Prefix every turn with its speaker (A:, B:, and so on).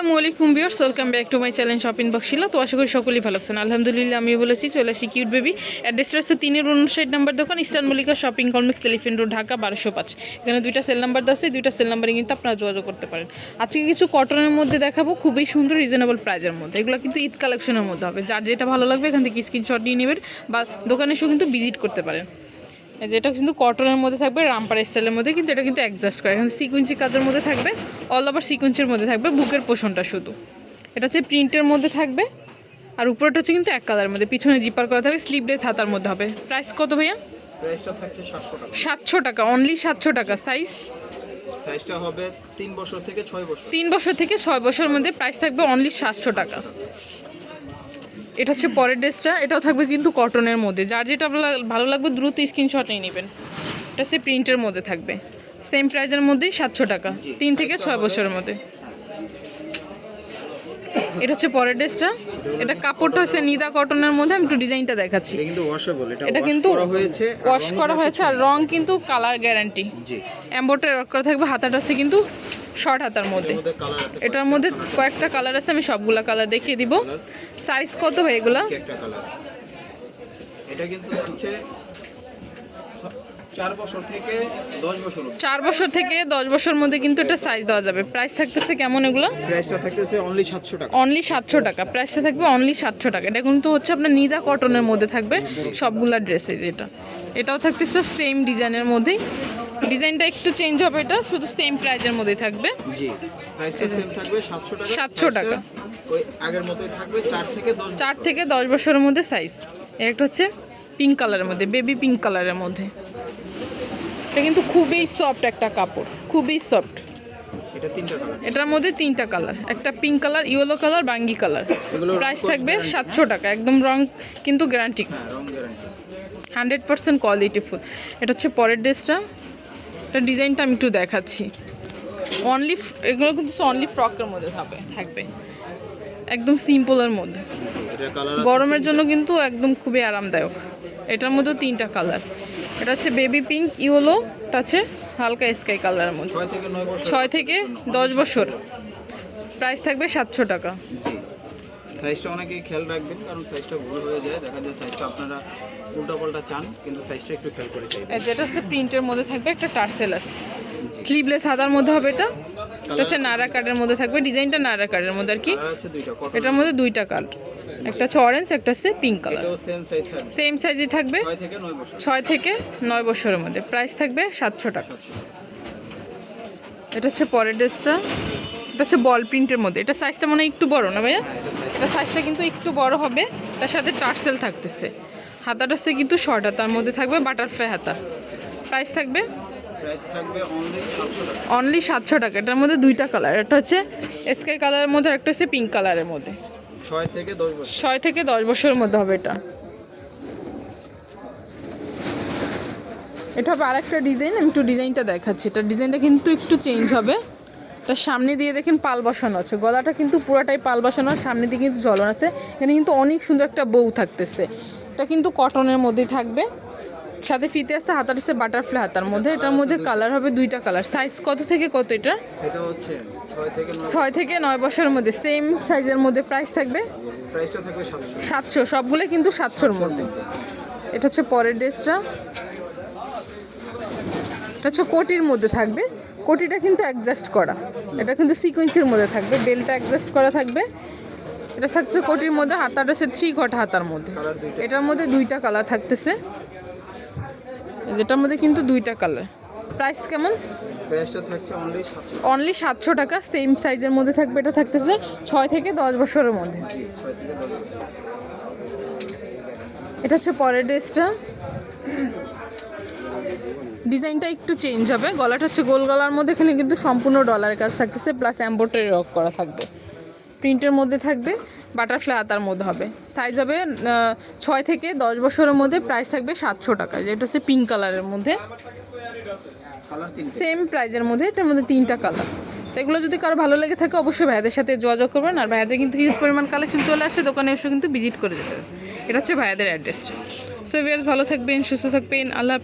A: আসসালামু আলাইকুম viewers welcome back to my channel shopping বক্সিলা তো আশা করি সকলেই ভালো আছেন। আলহামদুলিল্লাহ আমি বলেছি চলে আসি কিউট বেবি অ্যাড্রেসটা হচ্ছে তিনের উনষাট নাম্বার দোকান eastern Mallika shopping complex elephant road Dhaka, বারোশো পাঁচ। এখানে দুইটা সেল নাম্বার দেওয়া আছে দুইটা সেল নাম্বারে কিন্তু আপনারা যোগাযোগ করতে পারেন। আজকে কিছু কটনের মধ্যে দেখাবো, খুবই সুন্দর রিজনেবল প্রাইজের মধ্যে। এগুলো কিন্তু ঈদ কালেকশনের মধ্যে হবে। যার যেটা ভালো লাগবে, এখান থেকে স্ক্রিনশট নিয়ে নেবেন বা দোকানে এসেও কিন্তু ভিজিট করতে পারেন। যে এটা কিন্তু কটনের মধ্যে থাকবে রামপার স্টাইলের মধ্যে কিন্তু এটা কিন্তু অ্যাডজাস্ট করে। এখানে সিকুয়েন্সি কাজের মধ্যে থাকবে অল ওভার সিকুয়েন্সের মধ্যে থাকবে বুকের পোষণটা শুধু। এটা হচ্ছে প্রিন্টের মধ্যে থাকবে আর উপরটা হচ্ছে কিন্তু এক কালারের মধ্যে। পিছনে জিপার করা থাকবে স্লিভলেস হাতার মধ্যে হবে। প্রাইস কত ভাইয়া?
B: সাতশো টাকা।
A: সাতশো টাকা অনলি সাতশো টাকা। সাইজ
B: সাইজটা হবে তিন বছর থেকে ছয় বছর।
A: তিন বছর থেকে ছয় বছরের মধ্যে প্রাইস থাকবে অনলি সাতশো টাকা। এটা হচ্ছে পরের ড্রেসটা এটাও থাকবে কিন্তু কটনের মধ্যে। যার যেটা ভালো- লাগবে দ্রুত স্ক্রিনশট নিয়ে নেবেন। এটা হচ্ছে প্রিন্টের মধ্যে থাকবে। সেম প্রাইজের মধ্যেই সাতশো টাকা। তিন থেকে ছয় বছরের মধ্যে। এটা হচ্ছে পরের ড্রেসটা। এটা কাপড়টা হচ্ছে নিদা কটনের মধ্যে আমি একটু ডিজাইনটা দেখাচ্ছি।
B: এটা কিন্তু
A: ওয়াশ করা হয়েছে আর রং কিন্তু কালার গ্যারান্টি অ্যাম্বোটার করা থাকবে হাতাটা আছে কিন্তু শর্ট হাতার মধ্যে। এটার মধ্যে কয়েকটা কালার আছে আমি সবগুলা কালার দেখিয়ে দিব। সাইজ কত ভাই এগুলা?
B: এটা কিন্তু হচ্ছে চার বছর থেকে দশ বছর
A: মধ্যে কিন্তু এটা সাইজ দেওয়া যাবে। প্রাইস থাকতেছে কেমন এগুলো?
B: প্রাইসটা থাকতেছে অনলি সাতশো টাকা।
A: অনলি সাতশো টাকা। প্রাইসটা থাকবে অনলি সাতশো টাকা। এটা কিন্তু হচ্ছে আপনার নিদা কটনের মধ্যে থাকবে সবগুলা ড্রেসে এটা। এটাও থাকতেছে সেম ডিজাইনের মধ্যেই। ডিজাইনটা একটু চেঞ্জ হবে এটা শুধু সেম প্রাইজের মধ্যেই থাকবে।
B: জি প্রাইসটা সেম থাকবে সাতশো টাকা
A: 700 টাকা।
B: ওই আগের মতোই থাকবে চার থেকে দশ
A: চার থেকে দশ বছরের মধ্যে সাইজ একটা হচ্ছে পিঙ্ক কালারের মধ্যে বেবি পিঙ্ক কালারের মধ্যে। এটা কিন্তু খুবই সফট একটা কাপড় খুবই সফট
B: এটা তিনটা কালার
A: এটার মধ্যে তিনটা কালার একটা পিঙ্ক কালার ইয়েলো কালার বাঙ্গি কালার প্রাইস থাকবে। সাতশো টাকা একদম রং কিন্তু গ্যারান্টি
B: রং guarantee
A: hundred percent quality full এটা হচ্ছে পরের ড্রেসটা এটা ডিজাইনটা আমি একটু দেখাচ্ছি। অনলি এগুলো কিন্তু অনলি ফ্রকের মধ্যে থাকবে থাকবে। একদম সিম্পলের মধ্যে। গরমের জন্য কিন্তু একদম খুবই আরামদায়ক। এটার মধ্যেও তিনটা কালার এটা হচ্ছে বেবি পিঙ্ক ইয়েলো এটা হচ্ছে হালকা স্কাই কালারের মধ্যে।
B: ছয় থেকে
A: দশ বছর। প্রাইস থাকবে সাতশো টাকা।
B: সাইজটা অনেকেই খেয়াল রাখবেন কারণ সাইজটা ভুল হয়ে যায়। দেখা যায় সাইজটা আপনারা উল্টাপাল্টা চান কিন্তু সাইজটা একটু খেয়াল করে
A: এই যেটা হচ্ছে প্রিন্টের মধ্যে থাকবে একটা টার্সেল আছে স্লিভলেস হাতার মধ্যে হবে এটা। এটা হচ্ছে নারা কার্ডের মধ্যে থাকবে। ডিজাইনটা নারা কার্ডের মধ্যে আর কি। এটার মধ্যে দুইটা কালার একটা হচ্ছে অরেঞ্জ একটা হচ্ছে পিঙ্ক কালার
B: সেম সাইজ থাকবে।
A: সেম সাইজে থাকবে।
B: ছয় থেকে নয় বছর।
A: ছয় থেকে নয় বছরের মধ্যে। প্রাইস থাকবে সাতশো টাকা। এটা হচ্ছে পরের ড্রেসটা এটা হচ্ছে বল প্রিন্টের মধ্যে। এটা সাইজটা মনে হয় একটু বড় না ভাইয়া? এটা সাইজটা কিন্তু একটু বড় হবে। তার সাথে টার্সেল থাকতেছে। হাতাটা হচ্ছে কিন্তু শর্ট হাতার মধ্যে থাকবে বাটারফ্লাই হাতা। প্রাইস থাকবে?
B: অনলি সাতশো টাকা।
A: এটার মধ্যে দুইটা কালার একটা হচ্ছে স্কাই কালারের মধ্যে একটা হচ্ছে পিঙ্ক কালারের মধ্যে।
B: ছয় থেকে দশ
A: ছয় থেকে দশ বছরের মধ্যে হবে এটা। এটা হবে আরেকটা ডিজাইন আমি একটু ডিজাইনটা দেখাচ্ছি। এটা ডিজাইনটা কিন্তু একটু চেঞ্জ হবে। তার সামনে দিয়ে দেখেন পাল বসানো আছে। গলাটা কিন্তু পুরোটাই পাল বসানো সামনে দিয়ে কিন্তু ঝলন আছে। এখানে কিন্তু অনেক সুন্দর একটা বউ থাকতেছে। এটা কিন্তু কটনের মধ্যেই থাকবে। সাথে ফিতে আসছে হাতার হচ্ছে বাটারফ্লাই হাতার মধ্যে। এটার মধ্যে কালার হবে দুইটা কালার সাইজ কত থেকে কত এটা?
B: ছয় থেকে নয়
A: বছরের মধ্যে। সেম সাইজের মধ্যে প্রাইস থাকবে?
B: সাতশো।
A: সবগুলো কিন্তু সাতশোর মধ্যে। এটা হচ্ছে পরের ড্রেসটা। এটা হচ্ছে কোটির মধ্যে থাকবে। কোটিটা কিন্তু অ্যাডজাস্ট করা। এটা কিন্তু সিকুয়েন্সের মধ্যে থাকবে বেলটা অ্যাডজাস্ট করা থাকবে। এটা থাকছে কোটির মধ্যে হাতাটা সে থ্রি কট হাতার মধ্যে। এটার মধ্যে দুইটা কালার থাকতেছে। যেটার মধ্যে কিন্তু দুইটা কালার প্রাইস কেমন?
B: অনলি সাতশো।
A: টাকা সেম সাইজের মধ্যে থাকবে এটা থাকতেছে ছয় থেকে দশ বছরের মধ্যে। এটা হচ্ছে পরের ড্রেসটা। ডিজাইনটা একটু চেঞ্জ হবে। গলাটা হচ্ছে গোল গলার মধ্যে, এখানে কিন্তু সম্পূর্ণ ডলার কাজ থাকতেছে প্লাস এম্বোটারি রক করা থাকবে। প্রিন্টের মধ্যে থাকবে বাটারফ্লাই হাতার মধ্যে হবে। সাইজ হবে ছয় থেকে দশ বছরের মধ্যে প্রাইস থাকবে সাতশো টাকা। যেটা হচ্ছে পিঙ্ক কালারের মধ্যে। সেম প্রাইজের মধ্যে, এটার মধ্যে তিনটা কালার তো এগুলো যদি কারও ভালো লেগে থাকে, অবশ্যই ভাইয়াদের সাথে যোগাযোগ করবেন। আর ভাইয়াদের কিন্তু হিউজ পরিমাণ কালেকশন চলে আসে, দোকানে এসে কিন্তু ভিজিট করে যেতে এটা হচ্ছে ভাইয়াদের অ্যাড্রেসটা সো ভালো থাকবেন, সুস্থ থাকবেন, আল্লাহ